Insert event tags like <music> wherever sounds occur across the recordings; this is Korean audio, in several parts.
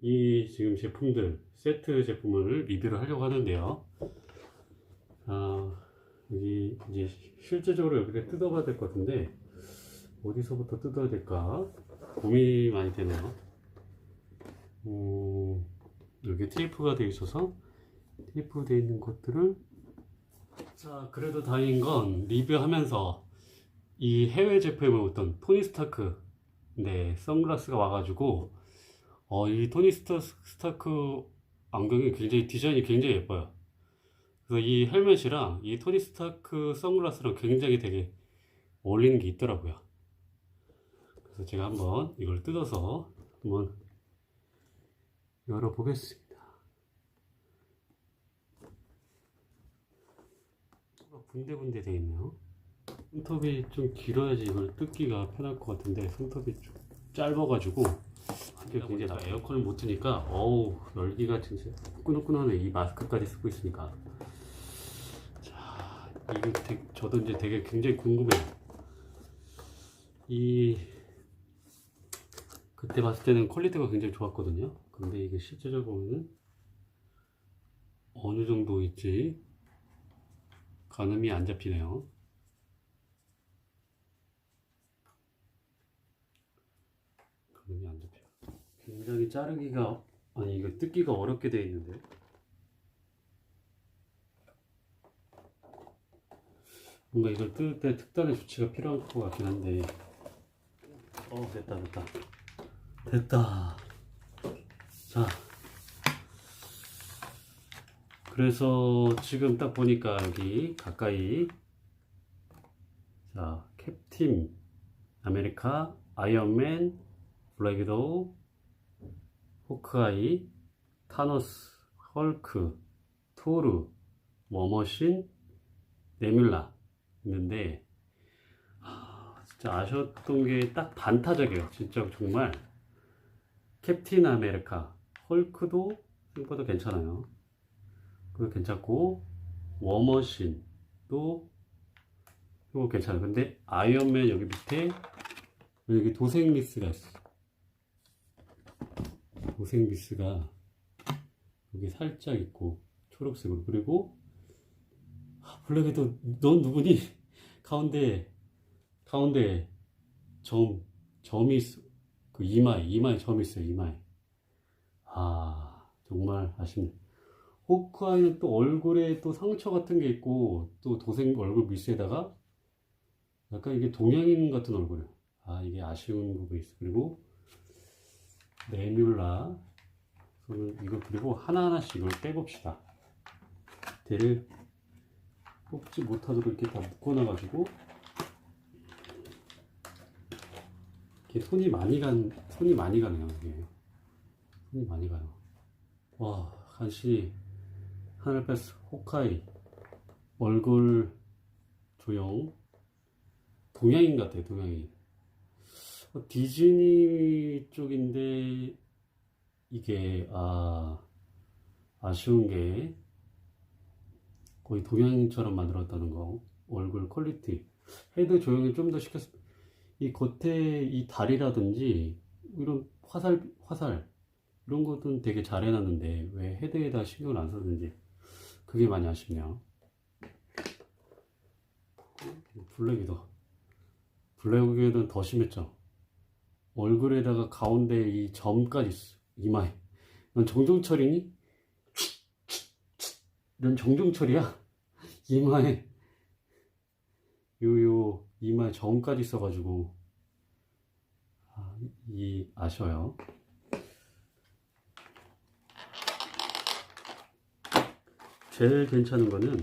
이 지금 제품들 세트 제품을 리뷰를 하려고 하는데요. 아, 여기 이제 실제적으로 여기를 뜯어봐야 될 것 같은데 어디서부터 뜯어야 될까 고민이 많이 되네요. 음, 여기 테이프가 되어 있어서 테이프 되어 있는 것들을 자 그래도 다행인 건 리뷰하면서 이 해외 제품의 어떤 토니 스타크 네 선글라스가 와가지고 어, 이 토니 스타, 스타크 안경이 굉장히 디자인이 굉장히 예뻐요. 그래서 이 헬멧이랑 이 토니 스타크 선글라스랑 굉장히 되게 어울리는 게 있더라고요. 그래서 제가 한번 이걸 뜯어서 한번 열어보겠습니다. 군데군데 돼 있네요. 손톱이 좀 길어야지 이걸 뜯기가 편할 것 같은데 손톱이 좀 짧아가지고 이게 굉장히 나 에어컨을 못 트니까 어우 열기가 진짜 후끈후끈하네. 이 마스크까지 쓰고 있으니까. 자 이게 되게, 저도 이제 되게 굉장히 궁금해요 이 그때 봤을 때는 퀄리티가 굉장히 좋았거든요. 근데 이게 실제적으로 보면은 어느 정도일지? 가늠이 안 잡히네요 가늠이 안 잡혀요 굉장히 자르기가 아니 이거 뜯기가 어렵게 되어 있는데? 뭔가 이걸 뜯을 때 특단의 조치가 필요할 것 같긴 한데. 어 됐다 됐다. 됐다. 자. 그래서 지금 딱 보니까 여기 가까이. 자 캡틴. 아메리카 아이언맨 블랙이도우 호크아이, 타노스, 헐크, 토르, 머머신, 네뮸라 있는데 아, 진짜 아셨던 게 딱 반타작이에요. 진짜 정말 캡틴 아메리카, 헐크도 생각보다 괜찮아요. 그거 괜찮고 워머신도 이거 괜찮아요. 근데 아이언맨 여기 밑에 여기 도색 미스가 있어. 도색 미스가 여기 살짝 있고 초록색으로. 그리고 아, 블랙에도 넌 누구니? <laughs> 가운데 가운데 점 점이 있어 그 이마에 이마에 점이 있어요 이마에. 아 정말 아쉽네. 호크아이는 또 얼굴에 또 상처 같은 게 있고 또 도색 얼굴 미스에다가 약간 이게 동양인 같은 얼굴 아 이게 아쉬운 부분이 있어 그리고 저는 이거 그리고 하나하나씩 이걸 빼봅시다. 대를 뽑지 못하도록 이렇게 다 묶어놔 가지고 이렇게 손이 많이 간 손이 많이 가네요 이게. 손이 많이 가요. 와 간신히 하늘 패스 호카이. 얼굴 조형. 동양인 같아요 동양인. 어, 디즈니 쪽인데 이게 아 아쉬운 게 거의 동양인처럼 만들었다는 거. 얼굴 퀄리티. 헤드 조형을 좀더 시켰 이 겉에 이 다리라든지 이런 화살 화살 이런 것들은 되게 잘 해놨는데 왜 헤드에다 신경을 안 썼는지 그게 많이 아쉽네요. 블랙이도 블랙에는 더 심했죠 얼굴에다가 가운데 이 점까지 있어. 이마에. 넌 정종철이니? 넌 정종철이야? <laughs> 이마에. 요요 이마에 점까지 있어가지고 아, 이 아쉬워요. 제일 괜찮은 거는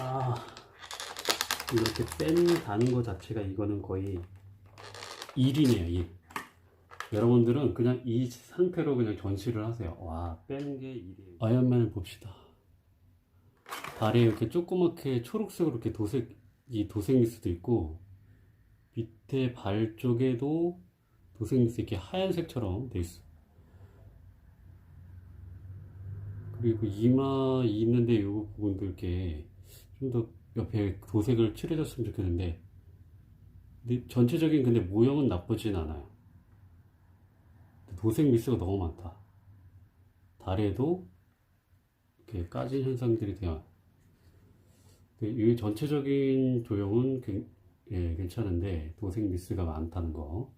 아 이렇게 뺀다는 것 자체가 이거는 거의 일이네요 일. 여러분들은 그냥 이 상태로 그냥 전시를 하세요. 와 빼는 게 일이에요. 아이언맨을 봅시다. 다리에 이렇게 조그맣게 초록색으로 이렇게 도색 이 도색 미스도 있고 밑에 발 쪽에도 도색 미스 이렇게 하얀색처럼 돼 있어. 그리고 이마 있는데 이 부분도 이렇게 좀더 옆에 도색을 칠해줬으면 좋겠는데 전체적인 근데 모형은 나쁘진 않아요. 도색 미스가 너무 많다. 다리에도 이렇게 까진 현상들이 돼요. 이 전체적인 조형은 괜- 예, 괜찮은데 도색 미스가 많다는 거.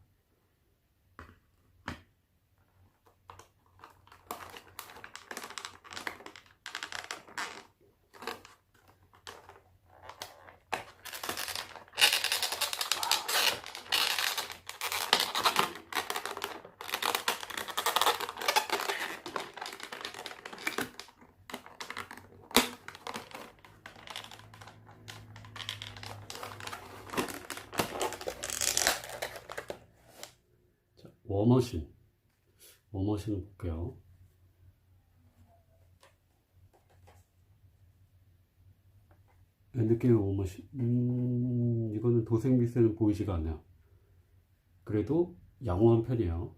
자, 워머신. 워머신을 볼게요. 느낌의 워머신. 음, 이거는 도색 미세는 보이지가 않아요. 그래도 양호한 편이에요.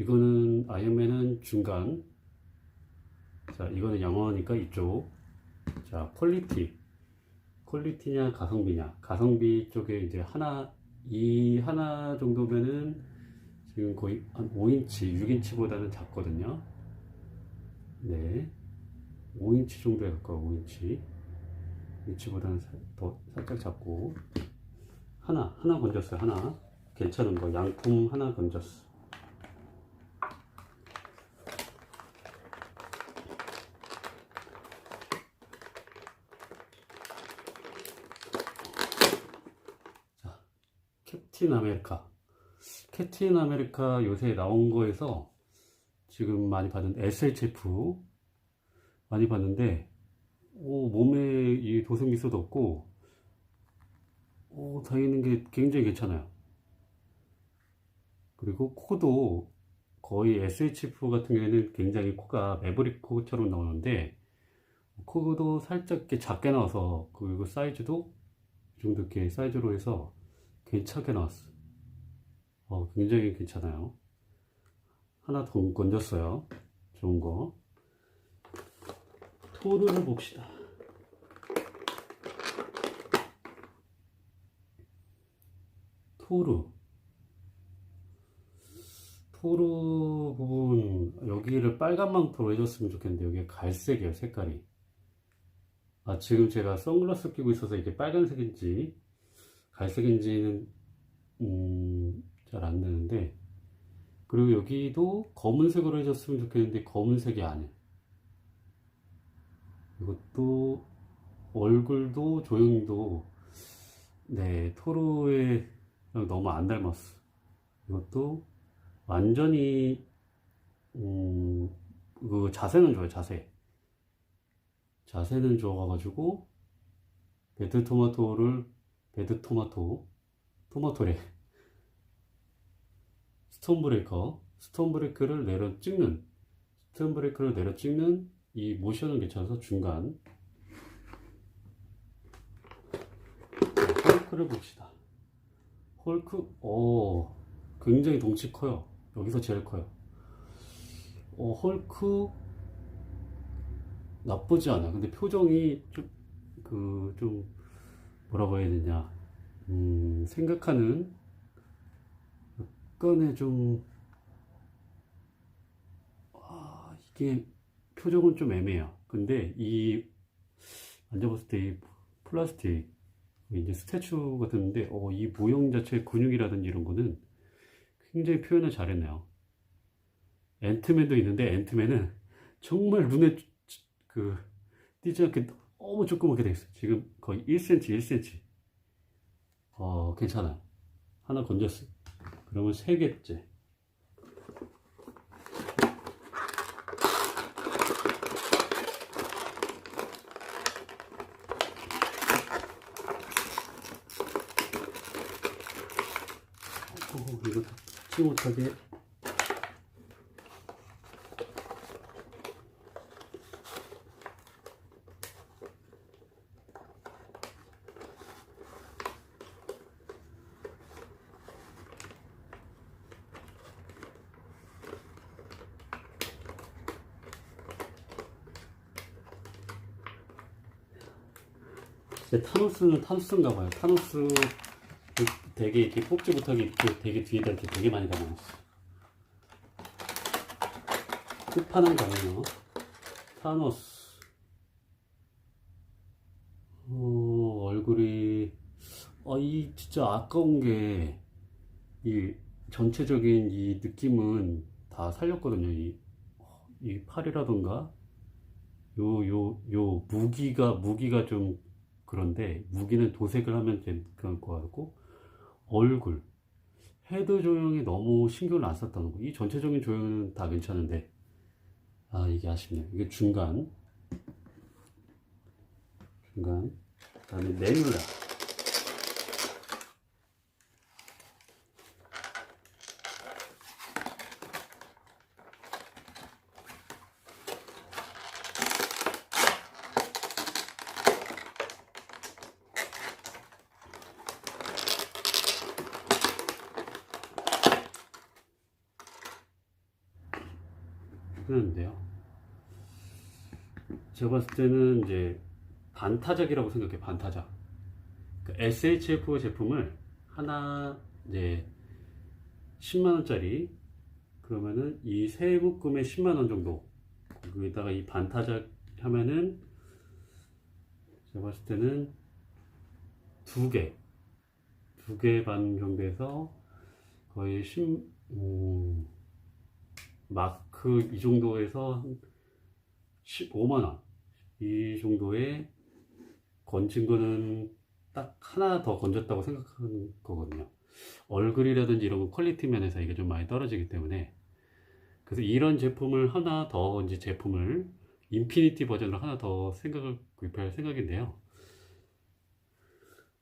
이거는 아이언맨은 중간. 자, 이거는 양호하니까 이쪽. 자, 퀄리티. 퀄리티냐 가성비냐. 가성비 쪽에 이제 하나 이 하나 정도면은 지금 거의 한 5인치, 6인치보다는 작거든요. 네. 5인치 정도에 가까워, 5인치. 5인치보다는 더 살짝 작고. 하나, 하나 건졌어요, 하나. 괜찮은 거, 양품 하나 건졌어. 캡틴 아메리카. 캡틴 아메리카 요새 나온 거에서 지금 많이 받은 SHF 많이 봤는데, 오, 몸에 이 도색 미소도 없고, 오, 다니는 게 굉장히 괜찮아요. 그리고 코도 거의 SHF 같은 경우에는 굉장히 코가 매브릭 코처럼 나오는데, 코도 살짝 작게 나와서, 그리고 사이즈도 이 정도 이렇게 사이즈로 해서 괜찮게 나왔어. 어, 굉장히 괜찮아요. 하나 더 건졌어요. 좋은 거. 토르를 봅시다. 토르. 토르 부분, 여기를 빨간 망토로 해줬으면 좋겠는데, 여기 갈색이에요, 색깔이. 아, 지금 제가 선글라스 끼고 있어서 이게 빨간색인지, 갈색인지는 음, 잘 안 되는데 그리고 여기도 검은색으로 해줬으면 좋겠는데 검은색이 아니에요. 이것도 얼굴도 조형도 네 토르에 너무 안 닮았어. 이것도 완전히 음, 그 자세는 좋아요 자세. 자세는 좋아가지고 레드 토마토를 레드 토마토, 토마토래. 스톤 브레이커, 스톤 브레이크를 내려 찍는, 스톤 브레이크를 내려 찍는 이 모션은 괜찮아서 중간. 헐크를 봅시다. 헐크, 오, 굉장히 덩치 커요. 여기서 제일 커요. 어, 헐크, 나쁘지 않아. 근데 표정이 좀, 그, 좀, 뭐라고 해야 되냐, 음, 생각하는 약간의 좀, 아, 이게 표정은 좀 애매해요. 근데 이, 만져봤을 때 이 플라스틱, 이제 스태츄 같은데, 어, 이 모형 자체의 근육이라든지 이런 거는 굉장히 표현을 잘했네요. 앤트맨도 있는데, 앤트맨은 정말 눈에 그, 띄지 않게 너무 조그맣게 돼 있어요. 지금 거의 1cm, 1cm. 어, 괜찮아요. 하나 건졌어. 그러면 세 개째. 어, 이거 치 못하게 타노스는 타노스인가 봐요. 타노스 되게 이렇게 뽑지 못하게 이렇게 되게 뒤에다 이렇게 되게 많이 담아놨어. 끝판왕 가네요. 타노스. 어, 얼굴이, 어, 이, 진짜 아까운 게, 이 전체적인 이 느낌은 다 살렸거든요. 이, 이 팔이라던가, 요, 요, 요, 무기가, 무기가 좀 그런데, 무기는 도색을 하면 괜찮을 것 같고, 얼굴. 헤드 조형이 너무 신경을 안 썼다는 거. 이 전체적인 조형은 다 괜찮은데, 아, 이게 아쉽네요. 이게 중간. 중간. 그 다음에 네뷸라. 그런데요. 제가 봤을 때는 이제 반타작이라고 생각해 반타작. 그 SHF 제품을 하나 이제 10만 원짜리 그러면은 이세 묶음에 10만 원 정도. 거기다가 이 반타작 하면은 제가 봤을 때는 두 개, 두 개 반 정도에서 거의 10, 음, 마 크이 정도에서 한 15만 원. 이 정도에 건진 거는 딱 하나 더 건졌다고 생각하는 거거든요. 얼굴이라든지 이런 거 퀄리티 면에서 이게 좀 많이 떨어지기 때문에 그래서 이런 제품을 하나 더 이제 제품을 인피니티 버전으로 하나 더 생각을 구입할 생각인데요.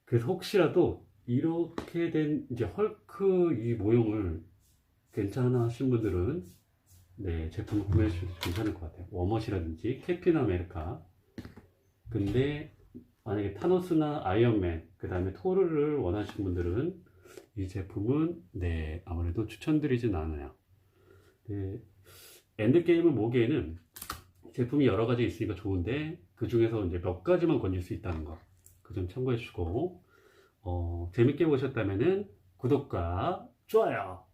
그래서 혹시라도 이렇게 된 이제 헐크 이 모형을 괜찮아 하신 분들은 네, 제품 구매해 주셔도 괜찮을 것 같아요. 워머시라든지 캡틴 아메리카. 근데 만약에 타노스나 아이언맨, 그 다음에 토르를 원하시는 분들은 이 제품은 네, 아무래도 추천드리진 않아요. 네, 엔드게임을 모기에는 제품이 여러 가지 있으니까 좋은데 그 중에서 이제 몇 가지만 건질 수 있다는 거. 그 점 참고해 주시고 어, 재밌게 보셨다면은 구독과 좋아요